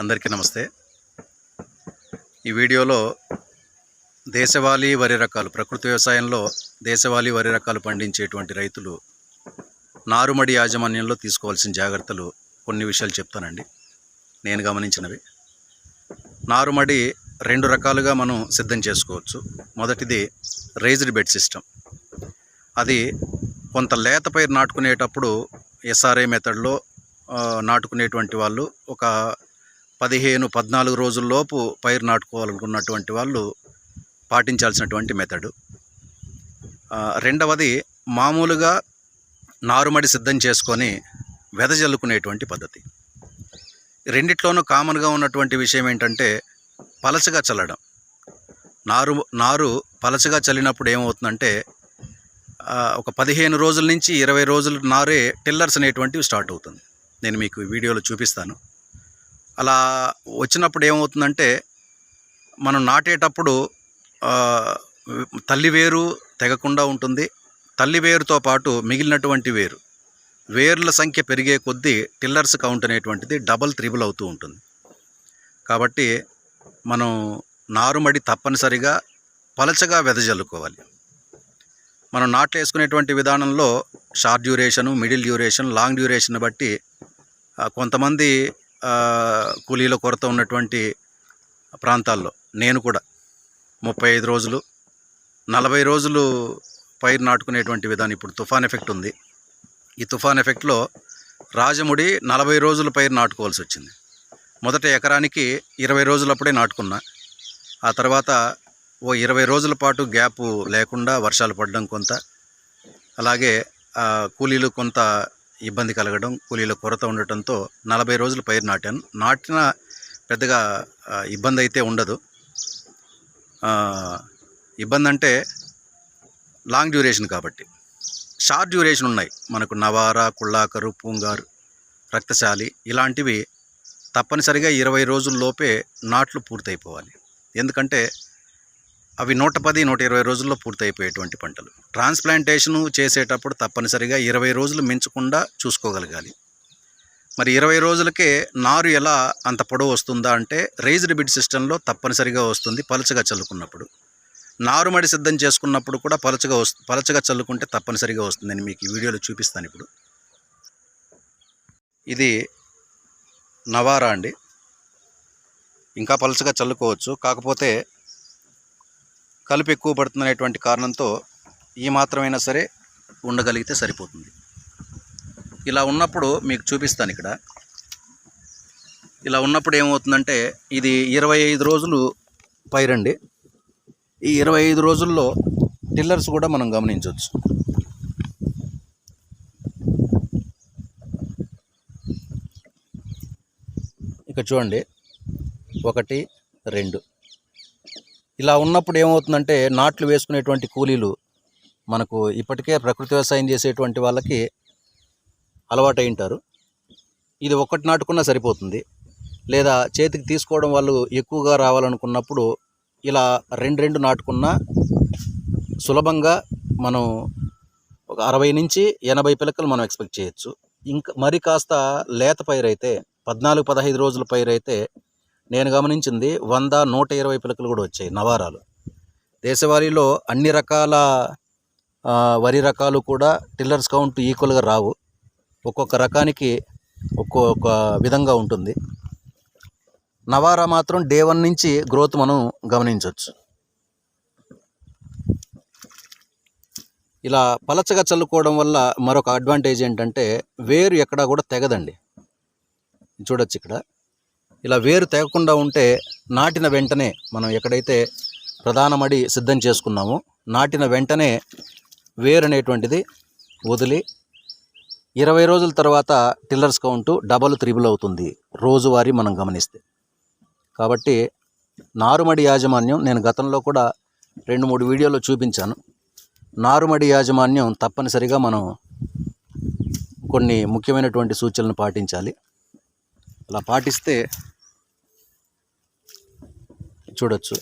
అందరికీ నమస్తే. ఈ వీడియోలో దేశవాళీ వరి రకాలు ప్రకృతి వ్యవసాయంలో దేశవాళీ వరి రకాలు పండించేటువంటి రైతులు నారుమడి యాజమాన్యంలో తీసుకోవాల్సిన జాగ్రత్తలు కొన్ని విషయాలు చెప్తానండి. నేను గమనించినవి. నారుమడి రెండు రకాలుగా మనం సిద్ధం చేసుకోవచ్చు. మొదటిది రేజ్డ్ బెడ్ సిస్టమ్. అది కొంత లేత పైరు నాటుకునేటప్పుడు ఎస్ఆర్ఐ మెథడ్లో నాటుకునేటువంటి వాళ్ళు ఒక పదిహేను పద్నాలుగు రోజుల్లోపు పైరు నాటుకోవాలనుకున్నటువంటి వాళ్ళు పాటించాల్సినటువంటి మెథడ్. రెండవది మామూలుగా నారుమడి సిద్ధం చేసుకొని వెదజల్లుకునేటువంటి పద్ధతి. రెండిట్లోనూ కామన్గా ఉన్నటువంటి విషయం ఏంటంటే పలచగా చల్లడం. నారు నారు పలచగా చల్లినప్పుడు ఏమవుతుందంటే ఒక పదిహేను రోజుల నుంచి ఇరవై రోజుల నారే టిల్లర్స్ అనేటువంటివి స్టార్ట్ అవుతుంది. నేను మీకు వీడియోలో చూపిస్తాను. అలా వచ్చినప్పుడు ఏమవుతుందంటే మనం నాటేటప్పుడు తల్లి వేరు తెగకుండా ఉంటుంది. తల్లి వేరుతో పాటు మిగిలినటువంటి వేరు. వేర్ల సంఖ్య పెరిగే కొద్దీ టిల్లర్స్ కౌంట్ అనేటువంటిది డబల్ త్రిబుల్ అవుతూ ఉంటుంది. కాబట్టి మనం నారుమడి తప్పనిసరిగా పలచగా వెదజల్లుకోవాలి. మనం నాట్లు వేసుకునేటువంటి విధానంలో short duration middle duration long duration బట్టి కొంతమంది కూలీల కొరత ఉన్నటువంటి ప్రాంతాల్లో నేను కూడా ముప్పై ఐదు రోజులు నలభై రోజులు పైరు నాటుకునేటువంటి విధానం ఇప్పుడు తుఫాన్ ఎఫెక్ట్ ఉంది. ఈ తుఫాన్ ఎఫెక్ట్లో రాజముడి నలభై రోజులు పైరు నాటుకోవాల్సి వచ్చింది. మొదట ఎకరానికి ఇరవై రోజులప్పుడే నాటుకున్నా. ఆ తర్వాత ఓ ఇరవై రోజుల పాటు గ్యాప్ లేకుండా వర్షాలు పడడం కొంత. అలాగే కూలీలు కొంత ఇబ్బంది కలగడం కూలీల కొరత ఉండటంతో నలభై రోజులు పైరు నాటాను. నాటిన పెద్దగా ఇబ్బంది అయితే ఉండదు. ఇబ్బంది అంటే లాంగ్ డ్యూరేషన్ కాబట్టి. షార్ట్ డ్యూరేషన్ ఉన్నాయి. మనకు నవారా కుళ్ళాకరు పూంగారు రక్తశాలి ఇలాంటివి తప్పనిసరిగా ఇరవై రోజుల్లోపే నాట్లు పూర్తయిపోవాలి. ఎందుకంటే అవి నూట పది నూట ఇరవై రోజుల్లో పూర్తయిపోయేటువంటి పంటలు. ట్రాన్స్ప్లాంటేషను చేసేటప్పుడు తప్పనిసరిగా ఇరవై రోజులు మించకుండా చూసుకోగలగాలి. మరి ఇరవై రోజులకే నారు ఎలా అంత పొడవు వస్తుందా అంటే రైజ్డ్ బిడ్ సిస్టంలో తప్పనిసరిగా వస్తుంది పలచగా చల్లుకున్నప్పుడు. నారుమడి సిద్ధం చేసుకున్నప్పుడు కూడా పలచగా వస్తు పలచగా చల్లుకుంటే తప్పనిసరిగా వస్తుందని మీకు ఈ వీడియోలో చూపిస్తాను ఇప్పుడు. ఇది నవారా అండి. ఇంకా పలచగా చల్లుకోవచ్చు. కాకపోతే కలుపు ఎక్కువ పడుతుందనేటువంటి కారణంతో ఈ మాత్రమైనా సరే ఉండగలిగితే సరిపోతుంది. ఇలా ఉన్నప్పుడు మీకు చూపిస్తాను ఇక్కడ. ఇలా ఉన్నప్పుడు ఏమవుతుందంటే ఇది ఇరవై ఐదు రోజులు పైరండి ఈ ఇరవై ఐదు రోజుల్లో టిల్లర్స్ కూడా మనం గమనించవచ్చు. ఇక చూడండి. ఒకటి రెండు. ఇలా ఉన్నప్పుడు ఏమవుతుందంటే నాట్లు వేసుకునేటువంటి కూలీలు మనకు ఇప్పటికే ప్రకృతి వ్యవసాయం చేసేటువంటి వాళ్ళకి అలవాటు ఉంటారు. ఇది ఒక్కటి నాటుకున్నా సరిపోతుంది. లేదా చేతికి తీసుకోవడం వాళ్ళు ఎక్కువగా రావాలనుకున్నప్పుడు ఇలా రెండు రెండు నాటుకున్నా సులభంగా మనం ఒక అరవై నుంచి ఎనభై పిలకలు మనం ఎక్స్పెక్ట్ చేయొచ్చు. ఇంకా మరి కాస్త లేత పైరైతే పద్నాలుగు పదహైదు రోజుల పైరైతే నేను గమనించింది వంద నూట ఇరవై పిలకలు కూడా వచ్చాయి నవారాలు. దేశవాళీలో అన్ని రకాల వరి రకాలు కూడా టిల్లర్స్ కౌంట్ ఈక్వల్గా రావు. ఒక్కొక్క రకానికి ఒక్కొక్క విధంగా ఉంటుంది. నవారా మాత్రం డే వన్ నుంచి గ్రోత్ మనం గమనించవచ్చు. ఇలా పలచగా చల్లుకోవడం వల్ల మరొక అడ్వాంటేజ్ ఏంటంటే వేరు ఎక్కడా కూడా తెగదండి. చూడొచ్చు ఇక్కడ. ఇలా వేరు తెగకుండా ఉంటే నాటిన వెంటనే మనం ఎక్కడైతే ప్రధాన మడి సిద్ధం చేసుకున్నామో నాటిన వెంటనే వేరు అనేటువంటిది వదిలి ఇరవై రోజుల తర్వాత టిల్లర్స్ కౌంటు డబల్ త్రిబుల్ అవుతుంది రోజువారీ మనం గమనిస్తే. కాబట్టి నారుమడి యాజమాన్యం నేను గతంలో కూడా రెండు మూడు వీడియోలో చూపించాను. నారుమడి యాజమాన్యం తప్పనిసరిగా మనం కొన్ని ముఖ్యమైనటువంటి సూచనలను పాటించాలి. అలా పాటిస్తే చూడొచ్చు.